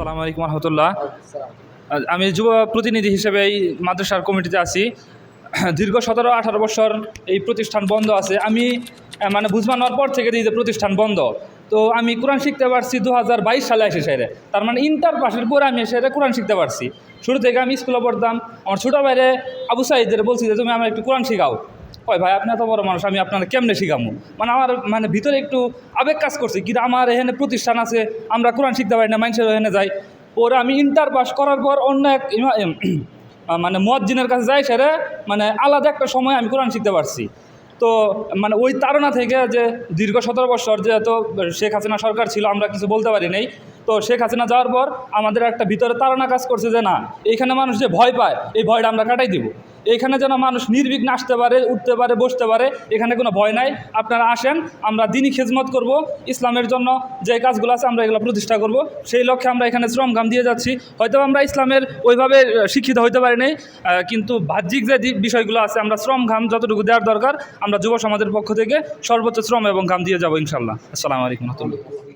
আসসালামু আলাইকুম রহমতুল্লাহ। আমি যুব প্রতিনিধি হিসেবে এই মাদ্রাসার কমিটিতে আছি। দীর্ঘ সতেরো, আঠারো বছর এই প্রতিষ্ঠান বন্ধ আছে। আমি মানে বুঝমান হওয়ার পর থেকে যে প্রতিষ্ঠান বন্ধ। তো আমি কোরআন শিখতে পারছি দু হাজার বাইশ সালে এসে সেরে। তার মানে ইন্টার পাসের পরে আমি এসে কোরআন শিখতে পারছি। শুরু থেকে আমি স্কুলে পড়তাম। আমার ছোটো বাইরে আবু সাইদের বলছি যে, তুমি আমার একটু কোরআন শিখাও। কয় ভাই, আপনি এত বড় মানুষ, আমি আপনার কেমনে শিখামু মানে আমার মানে ভিতরে একটু আবেগ কাজ করছে। কিন্তু আমার এখানে প্রতিষ্ঠান আছে, আমরা কোরআন শিখতে পারি না, মানুষের এখানে যাই। ওরা আমি ইন্টার পাস করার পর অন্য এক মানে মুয়াজ্জিনের কাছে যাই সেরে মানে আলাদা একটা সময় আমি কোরআন শিখতে পারছি। তো মানে ওই তাড়না থেকে যে দীর্ঘ সতেরো বছর যেহেতু শেখ হাসিনা সরকার ছিল, আমরা কিছু বলতে পারি নাই। তো শেখ হাসিনা যাওয়ার পর আমাদের একটা ভিতরে তাড়না কাজ করছে যে না, এইখানে মানুষ যে ভয় পায়, এই ভয়টা আমরা কাটাই দিব। এইখানে যেন মানুষ নির্বিঘ্নে আসতে পারে, উঠতে পারে, বসতে পারে, এখানে কোনো ভয় নাই। আপনারা আসেন, আমরা দিনই খেজমত করব। ইসলামের জন্য যে কাজগুলো আছে, আমরা এগুলো প্রতিষ্ঠা করব। সেই লক্ষ্যে আমরা এখানে শ্রম ঘাম দিয়ে যাচ্ছি। হয়তো আমরা ইসলামের ওইভাবে শিক্ষিত হইতে পারি নাই কিন্তু বাহ্যিক যে বিষয়গুলো আছে, আমরা শ্রম ঘাম যতটুকু দেওয়ার দরকার, আমরা যুব সমাজের পক্ষ থেকে সর্বোচ্চ শ্রম এবং ঘাম দিয়ে যাব ইনশাল্লাহ আসসালামু আলাইকুম রহমতুল্লাহ।